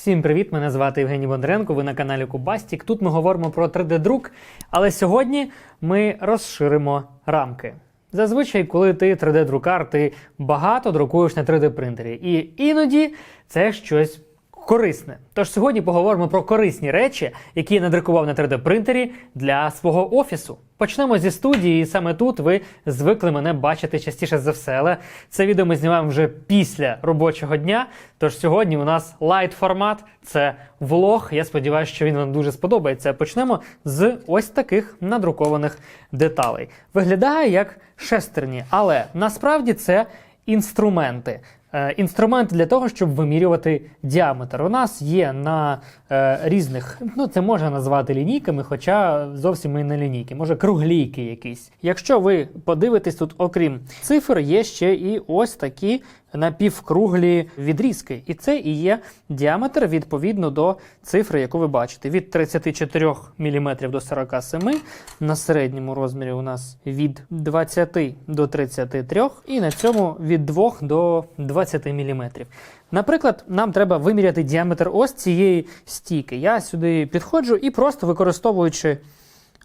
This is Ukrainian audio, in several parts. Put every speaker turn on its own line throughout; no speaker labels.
Всім привіт! Мене звати Євгеній Бондаренко. Ви на каналі Кубастік. Тут ми говоримо про 3D-друк, але сьогодні ми розширимо рамки. Зазвичай, коли ти 3D-друкар, ти багато друкуєш на 3D-принтері. І іноді це щось корисне. Тож сьогодні поговоримо про корисні речі, які я надрукував на 3D-принтері для свого офісу. Почнемо зі студії, і саме тут ви звикли мене бачити частіше за все. Але це відео ми знімаємо вже після робочого дня. Тож сьогодні у нас лайт формат, це влог. Я сподіваюся, що він вам дуже сподобається. Почнемо з ось таких надрукованих деталей. Виглядає як шестерні, але насправді це інструменти. Е, Інструменти для того, щоб вимірювати діаметр. У нас є на е, різних, ну це можна назвати лінійками, хоча зовсім і не лінійки, може круглійки якісь. Якщо ви подивитесь тут, окрім цифр, є ще і ось такі напівкруглі відрізки. І це і є діаметр відповідно до цифри, яку ви бачите. Від 34 мм до 47 на середньому розмірі у нас від 20 до 33, і на цьому від 2 до 20 мм. Наприклад, нам треба виміряти діаметр ось цієї стійки. Я сюди підходжу і просто використовуючи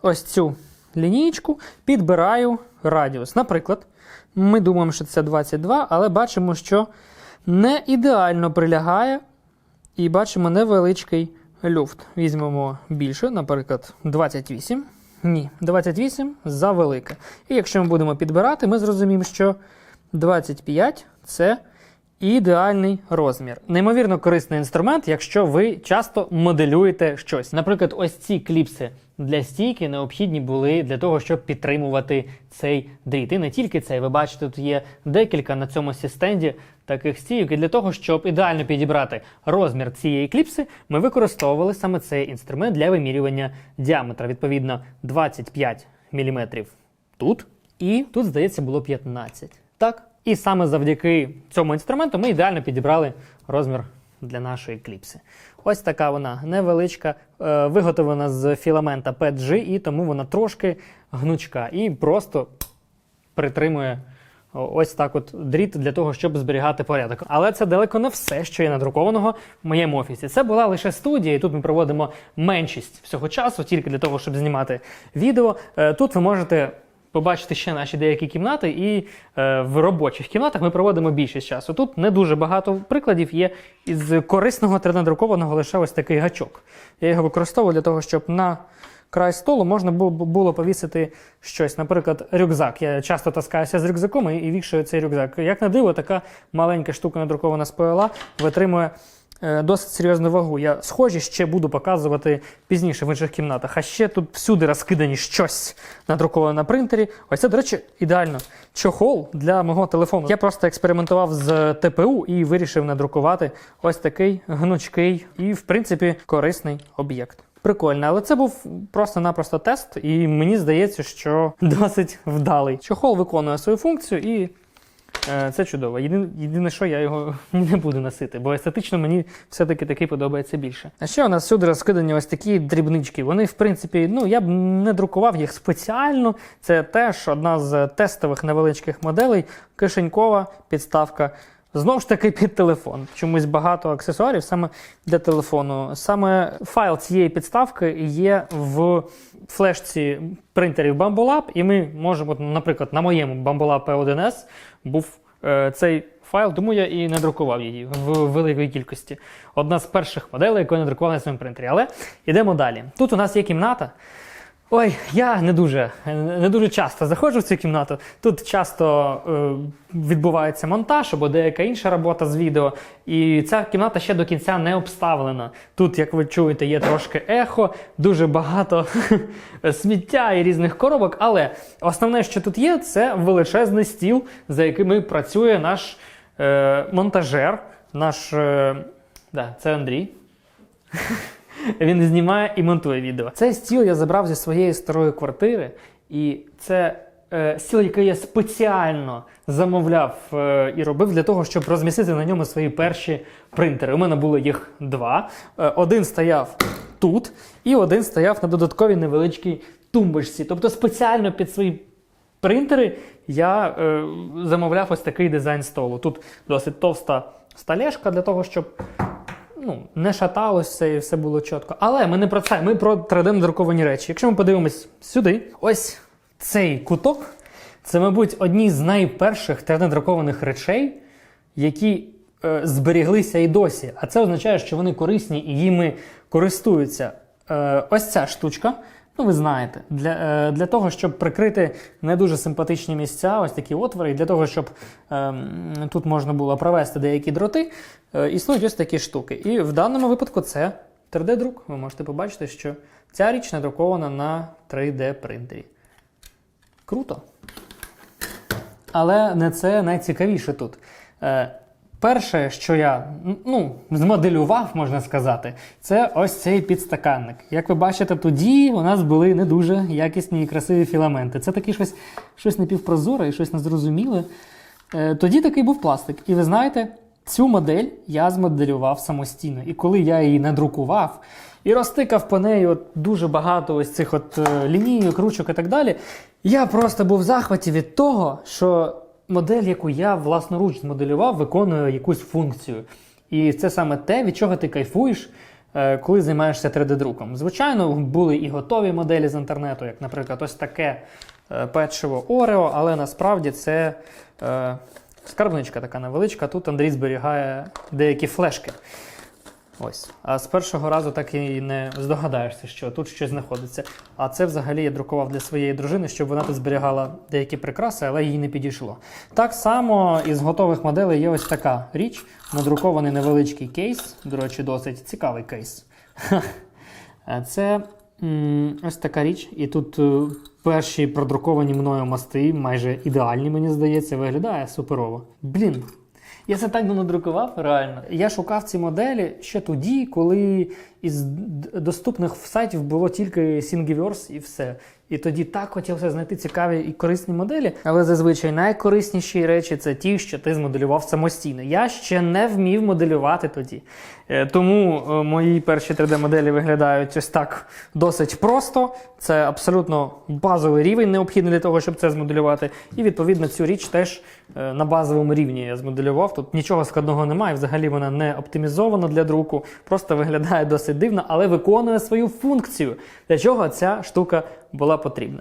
ось цю лінійку, підбираю радіус. Наприклад, ми думаємо, що це 22, але бачимо, що не ідеально прилягає, і бачимо невеличкий люфт. Візьмемо більше, наприклад, 28. Ні, 28 завелике. І якщо ми будемо підбирати, ми зрозуміємо, що 25 це ідеальний розмір. Неймовірно корисний інструмент, якщо ви часто моделюєте щось. Наприклад, ось ці кліпси для стійки необхідні були для того, щоб підтримувати цей дріт. І не тільки цей, ви бачите, тут є декілька на цьому стенді таких стійок. І для того, щоб ідеально підібрати розмір цієї кліпси, ми використовували саме цей інструмент для вимірювання діаметра. Відповідно, 25 мм тут, і тут, здається, було 15. Так? І саме завдяки цьому інструменту ми ідеально підібрали розмір для нашої кліпси. Ось така вона невеличка, е, виготовлена з філамента PETG, і тому вона трошки гнучка і просто притримує ось так от дріт для того, щоб зберігати порядок. Але це далеко не все, що є надрукованого в моєму офісі. Це була лише студія, і тут ми проводимо меншість всього часу, тільки для того, щоб знімати відео. Е, Тут ви можете побачити ще наші деякі кімнати, і е, в робочих кімнатах ми проводимо більшість часу. Тут не дуже багато прикладів є із корисного 3D-друкованого лише ось такий гачок. Я його використовую для того, щоб на край столу можна було, повісити щось, наприклад, рюкзак. Я часто таскаюся з рюкзаком і, вішаю цей рюкзак. Як на диво, така маленька штука надрукована з ПЛА витримує досить серйозну вагу. Я схожі ще буду показувати пізніше в інших кімнатах. А ще тут всюди розкидані щось надруковане на принтері. Ось це, до речі, ідеально. Чохол для мого телефону. Я просто експериментував з ТПУ і вирішив надрукувати ось такий гнучкий і, в принципі, корисний об'єкт. Прикольно, але це був просто-напросто тест, і мені здається, що досить вдалий. Чохол виконує свою функцію і Е, Це чудово. Єдине, єдине, що я його не буду носити, бо естетично мені все-таки такий подобається більше. А ще у нас всюди розкидані ось такі дрібнички. Вони, в принципі, ну я б не друкував їх спеціально. Це теж одна з тестових невеличких моделей. Кишенькова підставка. Знову ж таки під телефон. Чомусь багато аксесуарів саме для телефону. Саме файл цієї підставки є в флешці принтерів Bambolab, і ми можемо, наприклад, на моєму Bambolab P1S був е, цей файл, тому я і надрукував її в великій кількості. Одна з перших моделей, яку я надрукував на своєму принтері. Але йдемо далі. Тут у нас є кімната. Ой, я не дуже не дуже часто заходжу в цю кімнату. Тут часто е, відбувається монтаж або деяка інша робота з відео. І ця кімната ще до кінця не обставлена. Тут, як ви чуєте, є трошки ехо, дуже багато сміття і різних коробок. Але основне, що тут є, це величезний стіл, за яким працює наш е, монтажер, наш. Е, да, це Андрій. Він знімає і монтує відео. Цей стіл я забрав зі своєї старої квартири, і це е, стіл, який я спеціально замовляв е, і робив для того, щоб розмістити на ньому свої перші принтери. У мене було їх два. Е, один стояв тут, і один стояв на додатковій невеличкій тумбочці. Тобто спеціально під свої принтери я е, замовляв ось такий дизайн столу. Тут досить товста столешка для того, щоб ну, не шаталося і все було чітко. Але ми не про це, ми про 3D-друковані речі. Якщо ми подивимось сюди, ось цей куток це, мабуть, одні з найперших 3D-друкованих речей, які е, зберіглися і досі. А це означає, що вони корисні і їми користуються. Е, ось ця штучка. Ну, ви знаєте, для, е, для того, щоб прикрити не дуже симпатичні місця, ось такі отвори, і для того, щоб е, тут можна було провести деякі дроти, існують ось такі штуки. І в даному випадку це 3D-друк. Ви можете побачити, що ця річ надрукована на 3D-принтері. Круто. Але не це найцікавіше тут. Е, перше, що я ну, змоделював, можна сказати, це ось цей підстаканник. Як ви бачите, тоді у нас були не дуже якісні і красиві філаменти. Це таке щось, щось напівпрозоре і щось незрозуміле. Е, тоді такий був пластик. І ви знаєте, цю модель я змоделював самостійно. І коли я її надрукував і розтикав по неї от дуже багато ось цих от е, лінійок, ручок і так далі, я просто був в захваті від того, що модель, яку я власноруч змоделював, виконує якусь функцію. І це саме те, від чого ти кайфуєш, е, коли займаєшся 3D-друком. Звичайно, були і готові моделі з інтернету, як, наприклад, ось таке е, печиво Орео, але насправді це скарбничка така невеличка. Тут Андрій зберігає деякі флешки. Ось. А з першого разу так і не здогадаєшся, що тут щось знаходиться. А це взагалі я друкував для своєї дружини, щоб вона тут зберігала деякі прикраси, але їй не підійшло. Так само із готових моделей є ось така річ, надрукований невеличкий кейс. До речі, досить цікавий кейс. Це ось така річ. І тут е, перші продруковані мною мости, майже ідеальні, мені здається, виглядає суперово. Блін. Я це так не надрукував, реально. Я шукав ці моделі ще тоді, коли із доступних сайтів було тільки Thingiverse і все. І тоді так хотілося знайти цікаві і корисні моделі. Але зазвичай найкорисніші речі це ті, що ти змоделював самостійно. Я ще не вмів моделювати тоді. Е, Тому е, мої перші 3D-моделі виглядають ось так досить просто. Це абсолютно базовий рівень, необхідний для того, щоб це змоделювати. І відповідно цю річ теж е, на базовому рівні я змоделював. Тут нічого складного немає. Взагалі вона не оптимізована для друку, просто виглядає досить дивно, але виконує свою функцію. Для чого ця штука була потрібна?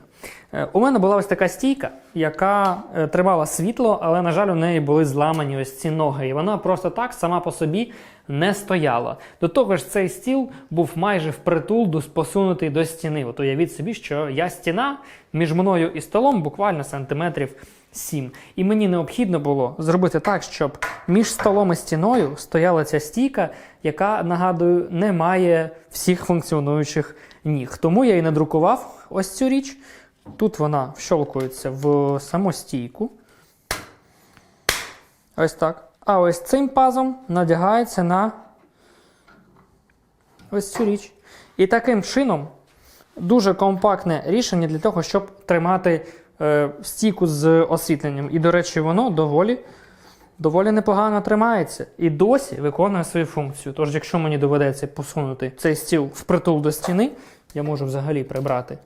Е, У мене була ось така стійка, яка е, тримала світло, але, на жаль, у неї були зламані ось ці ноги. І вона просто так сама по собі не стояла. До того ж, цей стіл був майже впритул посунутий до стіни. От уявіть собі, що я стіна між мною і столом буквально сантиметрів 7. І мені необхідно було зробити так, щоб між столом і стіною стояла ця стійка, яка, нагадую, не має всіх функціонуючих ніг. Тому я і надрукував ось цю річ. Тут вона вщолкується в саму стійку. Ось так. А ось цим пазом надягається на ось цю річ. І таким чином дуже компактне рішення для того, щоб тримати стійку з освітленням. І, до речі, воно доволі, доволі непогано тримається і досі виконує свою функцію. Тож, якщо мені доведеться посунути цей стіл впритул до стіни, я можу взагалі прибрати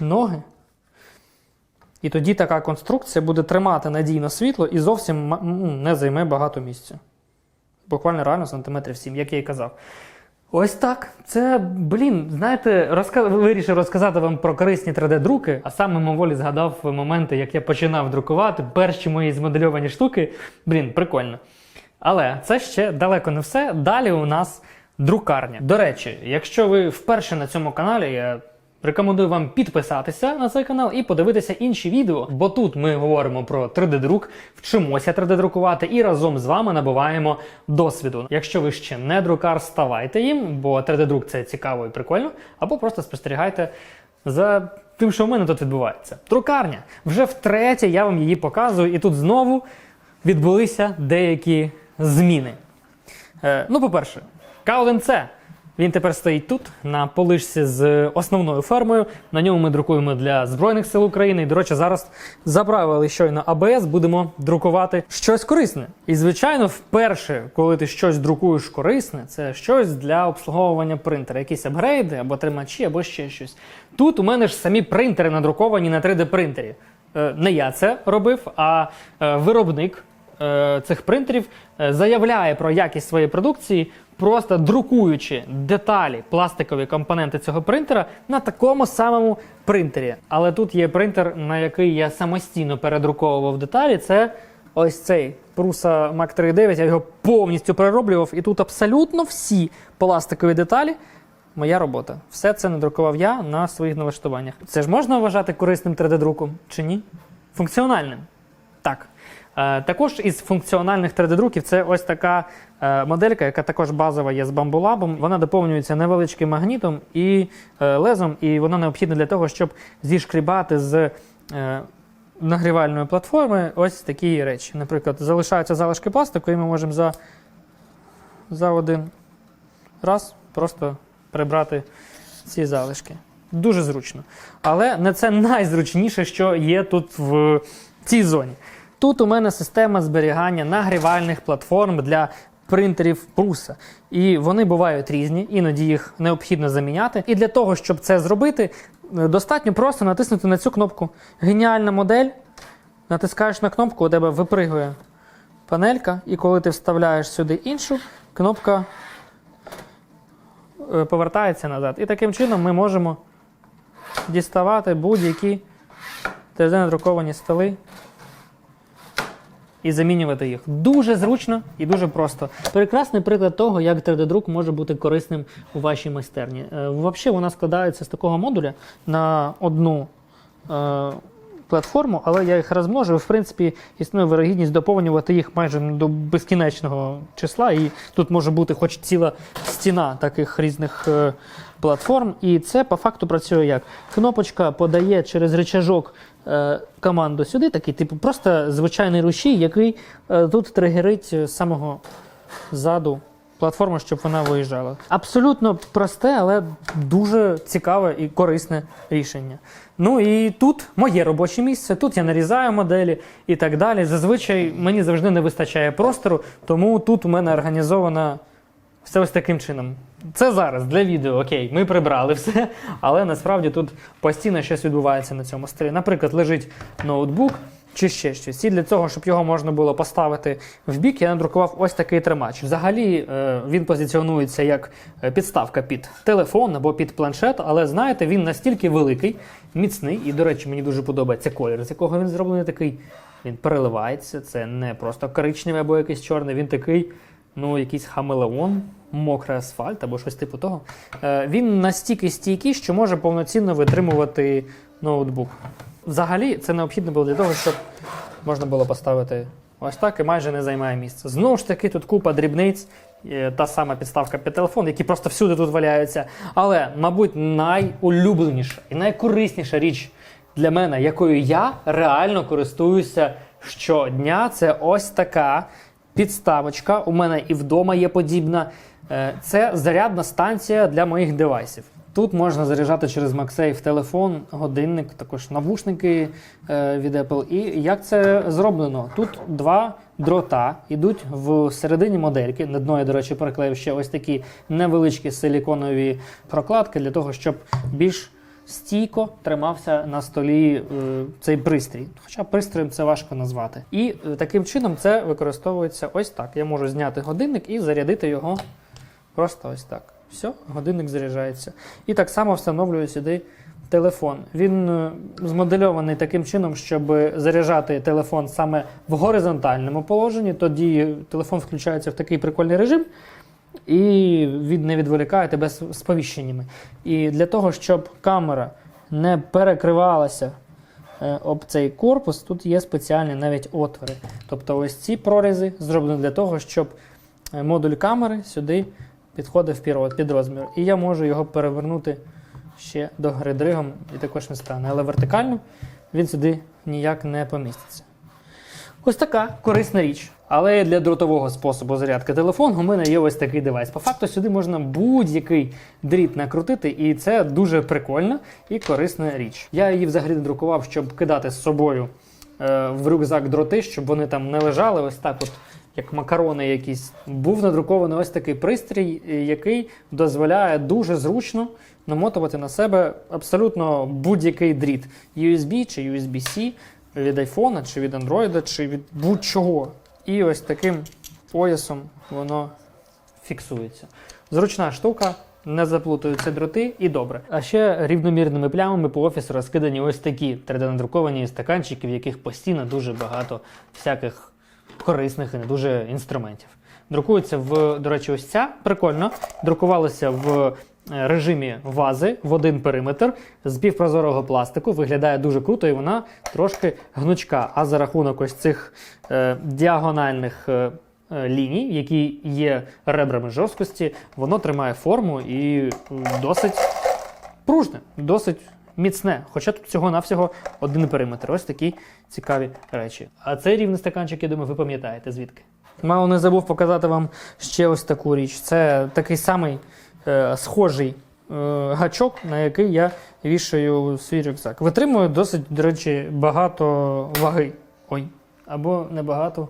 ноги. І тоді така конструкція буде тримати надійно світло і зовсім не займе багато місця. Буквально реально сантиметрів 7, як я і казав. Ось так. Це, блін, знаєте, розка... вирішив розказати вам про корисні 3D-друки, а сам мимоволі згадав моменти, як я починав друкувати перші мої змодельовані штуки. Блін, прикольно. Але це ще далеко не все. Далі у нас друкарня. До речі, якщо ви вперше на цьому каналі, я рекомендую вам підписатися на цей канал і подивитися інші відео, бо тут ми говоримо про 3D-друк, вчимося 3D-друкувати і разом з вами набуваємо досвіду. Якщо ви ще не друкар, ставайте їм, бо 3D-друк це цікаво і прикольно, або просто спостерігайте за тим, що в мене тут відбувається. Друкарня. Вже втретє я вам її показую, і тут знову відбулися деякі зміни. Е, ну, по-перше, К1С. Він тепер стоїть тут, на полишці з основною фермою. На ньому ми друкуємо для Збройних сил України. І, до речі, зараз заправили щойно АБС, будемо друкувати щось корисне. І, звичайно, вперше, коли ти щось друкуєш корисне, це щось для обслуговування принтера, якісь апгрейди або тримачі, або ще щось. Тут у мене ж самі принтери надруковані на 3D принтері. Е, Не я це робив, а е, виробник е, цих принтерів заявляє про якість своєї продукції, просто друкуючи деталі, пластикові компоненти цього принтера на такому самому принтері. Але тут є принтер, на який я самостійно передруковував деталі. Це ось цей Prusa Mac 3.9. Я його повністю перероблював, і тут абсолютно всі пластикові деталі. Моя робота. Все це надрукував я на своїх налаштуваннях. Це ж можна вважати корисним 3D-друком чи ні? Функціональним. Так. Е, також із функціональних 3D-друків це ось така е, моделька, яка також базова є з бамбулабом. Вона доповнюється невеличким магнітом і е, лезом, і вона необхідна для того, щоб зішкрібати з нагрівальної платформи ось такі речі. Наприклад, залишаються залишки пластику, і ми можемо за, за один раз просто прибрати ці залишки. Дуже зручно. Але не це найзручніше, що є тут в цій зоні. Тут у мене система зберігання нагрівальних платформ для принтерів Пруса. І вони бувають різні, іноді їх необхідно заміняти. І для того, щоб це зробити, достатньо просто натиснути на цю кнопку. Геніальна модель. Натискаєш на кнопку, у тебе випригує панелька, і коли ти вставляєш сюди іншу, кнопка е, повертається назад. І таким чином ми можемо діставати будь-які 3D-надруковані столи і замінювати їх. Дуже зручно і дуже просто. Прекрасний приклад того, як 3D-друк може бути корисним у вашій майстерні. Е, Взагалі вона складається з такого модуля на одну. Платформу, але я їх розмножу. В принципі, існує вирогідність доповнювати їх майже до безкінечного числа. І тут може бути хоч ціла стіна таких різних е, платформ. І це по факту працює як? Кнопочка подає через рычажок е, команду сюди, такий, типу, просто звичайний рушій, який е, тут тригерить з самого ззаду платформу, щоб вона виїжджала. Абсолютно просте, але дуже цікаве і корисне рішення. Ну і тут моє робоче місце, тут я нарізаю моделі і так далі. Зазвичай мені завжди не вистачає простору, тому тут у мене організовано все ось таким чином. Це зараз для відео, окей, ми прибрали все, але насправді тут постійно щось відбувається на цьому столі. Наприклад, лежить ноутбук чи ще щось. І для цього, щоб його можна було поставити в бік, я надрукував ось такий тримач. Взагалі е, він позиціонується як е, підставка під телефон або під планшет, але знаєте, він настільки великий, міцний, і, до речі, мені дуже подобається колір, з якого він зроблений такий. Він переливається, це не просто коричневий або якийсь чорний, він такий, ну, якийсь хамелеон, мокрий асфальт або щось типу того. Е, він настільки стійкий, що може повноцінно витримувати ноутбук. Взагалі, це необхідно було для того, щоб можна було поставити ось так і майже не займає місце. Знову ж таки, тут купа дрібниць, е, та сама підставка під телефон, які просто всюди тут валяються. Але, мабуть, найулюбленіша і найкорисніша річ для мене, якою я реально користуюся щодня, це ось така підставочка. У мене і вдома є подібна. Е, Це зарядна станція для моїх девайсів. Тут можна заряджати через MagSafe телефон, годинник, також навушники е, від Apple. І як це зроблено? Тут два дрота йдуть в середині модельки. На дно я, до речі, приклеїв ще ось такі невеличкі силіконові прокладки для того, щоб більш стійко тримався на столі е, цей пристрій. Хоча пристроєм це важко назвати. І е, таким чином це використовується ось так. Я можу зняти годинник і зарядити його просто ось так. Все, годинник заряджається. І так само встановлюю сюди телефон. Він е, змодельований таким чином, щоб заряджати телефон саме в горизонтальному положенні. Тоді телефон включається в такий прикольний режим. І від не відволікає тебе сповіщеннями. І для того, щоб камера не перекривалася е, об цей корпус, тут є спеціальні навіть отвори. Тобто ось ці прорізи зроблені для того, щоб е, модуль камери сюди підходив під розмір. І я можу його перевернути ще до гри дригом і також не стане. Але вертикально він сюди ніяк не поміститься. Ось така корисна річ. Але для дротового способу зарядки телефону у мене є ось такий девайс. По факту сюди можна будь-який дріт накрутити, і це дуже прикольна і корисна річ. Я її взагалі друкував, щоб кидати з собою е, в рюкзак дроти, щоб вони там не лежали ось так, от, як макарони якісь. Був надрукований ось такий пристрій, е, який дозволяє дуже зручно намотувати на себе абсолютно будь-який дріт USB чи USB-C від iPhone, чи від Android, чи від будь-чого. і ось таким поясом воно фіксується. Зручна штука, не заплутаються дроти і добре. А ще рівномірними плямами по офісу розкидані ось такі 3D-надруковані стаканчики, в яких постійно дуже багато всяких корисних і не дуже інструментів. Друкується в, до речі, ось ця прикольно. Друкувалося в е, режимі вази в один периметр з півпрозорого пластику. Виглядає дуже круто, і вона трошки гнучка. А за рахунок ось цих е, діагональних е, е, ліній, які є ребрами жорсткості, воно тримає форму і досить пружне, досить міцне. Хоча тут всього-навсього один периметр. Ось такі цікаві речі. А цей рівний стаканчик, я думаю, ви пам'ятаєте звідки. Мало не забув показати вам ще ось таку річ. Це такий самий е, схожий е, гачок, на який я вішаю свій рюкзак. Витримує досить, до речі, багато ваги. Ой, або небагато.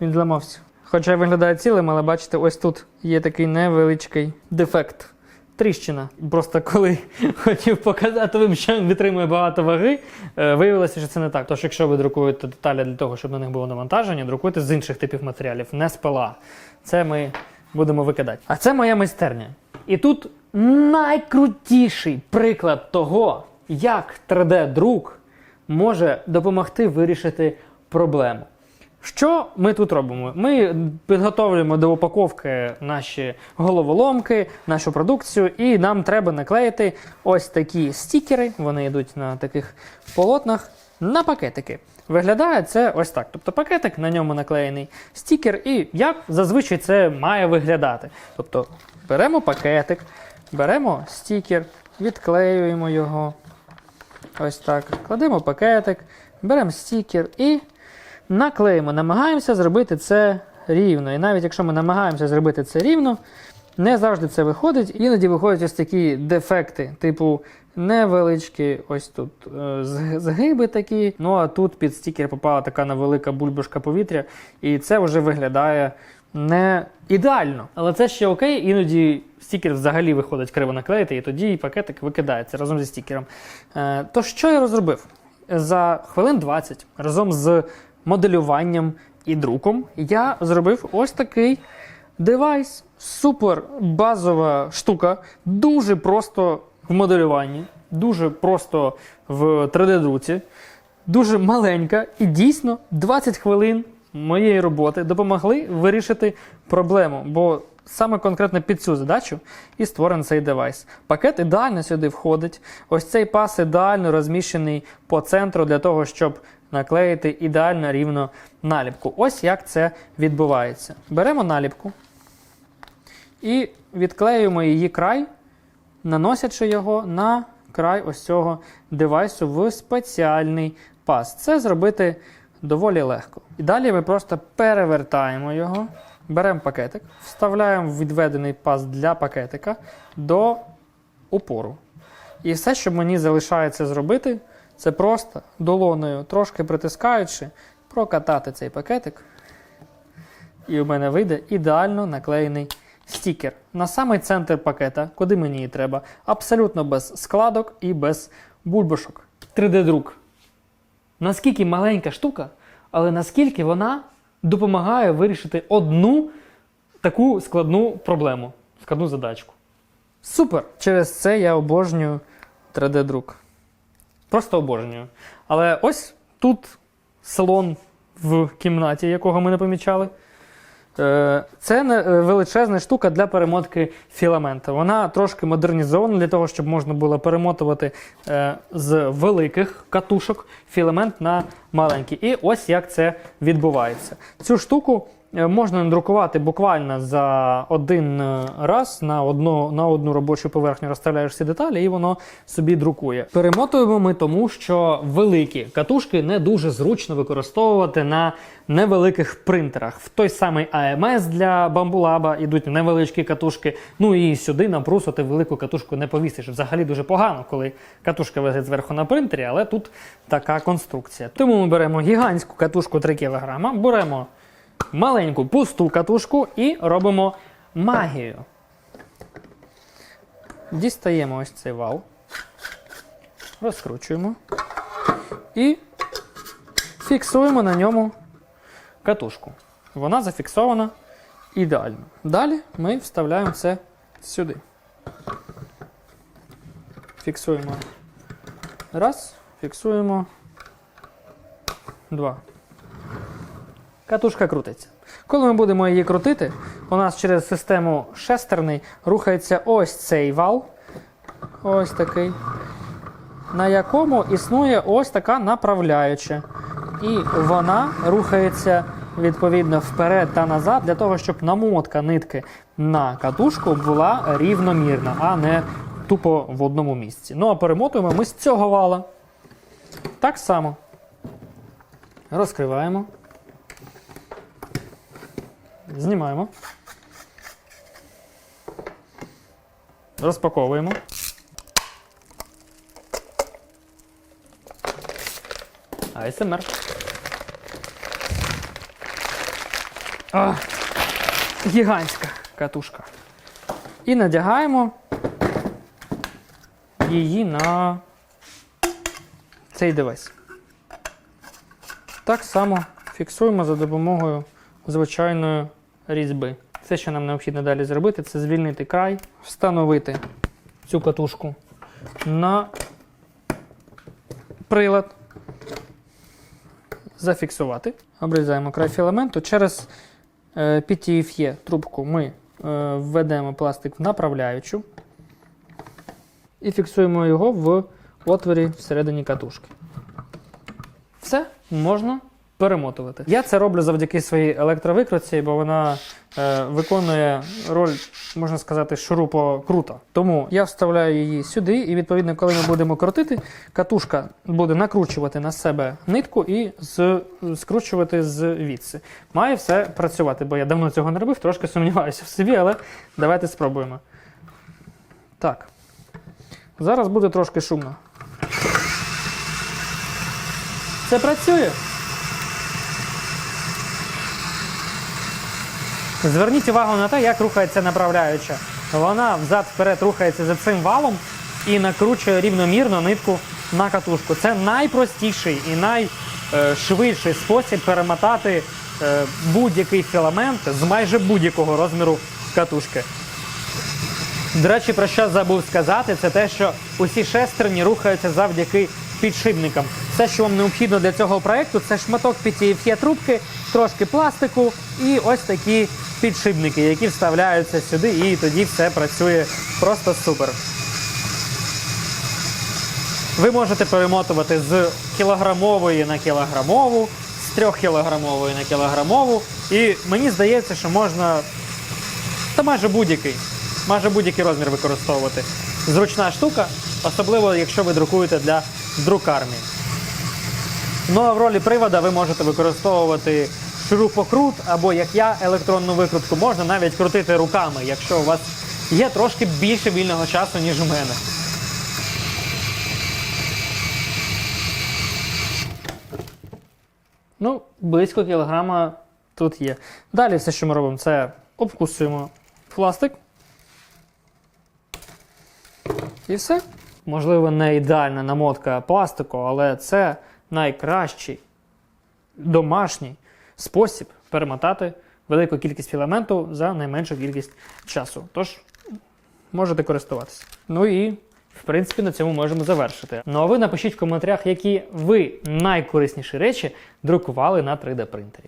Він зламався. Хоча виглядає цілим, але бачите, ось тут є такий невеличкий дефект. Тріщина. Просто коли хотів показати вам, що він витримує багато ваги, е, виявилося, що це не так. Тож, якщо ви друкуєте деталі для того, щоб на них було навантаження, друкуйте з інших типів матеріалів, не з пила. Це ми будемо викидати. А це моя майстерня. І тут найкрутіший приклад того, як 3D-друк може допомогти вирішити проблему. Що ми тут робимо? Ми підготовлюємо до упаковки наші головоломки, нашу продукцію, і нам треба наклеїти ось такі стікери. Вони йдуть на таких полотнах на пакетики. Виглядає це ось так. Тобто пакетик, на ньому наклеєний стікер, і як зазвичай це має виглядати. Тобто беремо пакетик, беремо стікер, відклеюємо його. Ось так. Кладемо пакетик, беремо стікер і наклеїмо. Намагаємося зробити це рівно. І навіть якщо ми намагаємося зробити це рівно, не завжди це виходить. Іноді виходять ось такі дефекти, типу невеличкі ось тут е, згиби такі. Ну а тут під стікер попала така невелика бульбашка повітря, і це вже виглядає не ідеально. Але це ще окей, іноді стікер взагалі виходить криво наклеїти, і тоді пакетик викидається разом зі стікером. Е, то що я розробив? За хвилин 20 разом з моделюванням і друком я зробив ось такий девайс. Супер базова штука, дуже просто в моделюванні, дуже просто в 3D-друці, дуже маленька і дійсно 20 хвилин моєї роботи допомогли вирішити проблему. Бо саме конкретно під цю задачу і створений цей девайс. Пакет ідеально сюди входить. Ось цей пас ідеально розміщений по центру для того, щоб наклеїти ідеально рівно наліпку. Ось як це відбувається. Беремо наліпку і відклеюємо її край, наносячи його на край ось цього девайсу в спеціальний пас. Це зробити доволі легко. І далі ми просто перевертаємо його, беремо пакетик, вставляємо в відведений пас для пакетика до упору. І все, що мені залишається зробити, це просто долоною, трошки притискаючи, прокатати цей пакетик. І у мене вийде ідеально наклеєний стікер на самий центр пакета, куди мені і треба, абсолютно без складок і без бульбашок. 3D-друк. Наскільки маленька штука, але наскільки вона допомагає вирішити одну таку складну проблему, складну задачку. Супер! Через це я обожнюю 3D-друк. Просто обожнюю. Але ось тут салон в кімнаті, якого ми не помічали. Е, Це е, величезна штука для перемотки філамента. Вона трошки модернізована для того, щоб можна було перемотувати е, з великих катушок філамент на маленькі. І ось як це відбувається. Цю штуку можна надрукувати буквально за один е, раз на одну, на одну робочу поверхню розставляєш всі деталі, і воно собі друкує. Перемотуємо ми тому, що великі катушки не дуже зручно використовувати на невеликих принтерах. В той самий AMS для Bambulab ідуть невеличкі катушки. Ну і сюди на брусу ти велику катушку не повісиш. Взагалі дуже погано, коли катушка висить зверху на принтері, але тут така конструкція. Тому ми беремо гігантську катушку 3 кг, беремо маленьку пусту катушку і робимо магію. Дістаємо ось цей вал, розкручуємо і фіксуємо на ньому катушку. Вона зафіксована ідеально. Далі ми вставляємо це сюди. Фіксуємо. Раз, фіксуємо. Два. Катушка крутиться. Коли ми будемо її крутити, у нас через систему шестерний рухається ось цей вал. Ось такий. На якому існує ось така направляюча. І вона рухається відповідно вперед та назад для того, щоб намотка нитки на катушку була рівномірна, а не тупо в одному місці. Ну а перемотуємо ми з цього вала. Так само. Розкриваємо. Знімаємо. Розпаковуємо. АСМР. А, гігантська катушка. І надягаємо її на цей девайс. Так само фіксуємо за допомогою звичайної різьби. Все, що нам необхідно далі зробити, це звільнити край, встановити цю катушку на прилад, зафіксувати. Обрізаємо край філаменту. Через е, PTFE трубку ми е, введемо пластик в направляючу і фіксуємо його в отворі всередині катушки. Все можна перемотувати. Я це роблю завдяки своїй електровикрутці, бо вона е, виконує роль, можна сказати, шурупокрута. Тому я вставляю її сюди, і відповідно, коли ми будемо крутити, катушка буде накручувати на себе нитку і з, скручувати звідси. Має все працювати, бо я давно цього не робив, трошки сумніваюся в собі, але давайте спробуємо. Так. Зараз буде трошки шумно. Це працює. Зверніть увагу на те, як рухається направляюча. Вона взад-вперед рухається за цим валом і накручує рівномірно нитку на катушку. Це найпростіший і найшвидший спосіб перемотати е, будь-який філамент з майже будь-якого розміру катушки. До речі, про що забув сказати, це те, що усі шестерні рухаються завдяки підшипникам. Все, що вам необхідно для цього проекту, це шматок PTFE трубки, трошки пластику і ось такі підшипники, які вставляються сюди, і тоді все працює просто супер. Ви можете перемотувати з кілограмової на кілограмову, з трьохкілограмової на кілограмову. І мені здається, що можна та майже будь-який. Майже будь-який розмір використовувати. Зручна штука, особливо якщо ви друкуєте для друкарні. Ну а в ролі привода ви можете використовувати шурупокрут або, як я, електронну викрутку. Можна навіть крутити руками, якщо у вас є трошки більше вільного часу, ніж у мене. Ну, близько кілограма тут є. Далі все, що ми робимо, це обкусуємо пластик. І все. Можливо, не ідеальна намотка пластику, але це найкращий домашній спосіб перемотати велику кількість філаменту за найменшу кількість часу. Тож, можете користуватися. Ну і, в принципі, на цьому можемо завершити. Ну а ви напишіть в коментарях, які ви найкорисніші речі друкували на 3D принтері.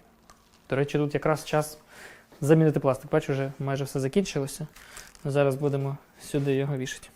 До речі, тут якраз час замінити пластик. Бачу, вже майже все закінчилося. Зараз будемо сюди його вішати.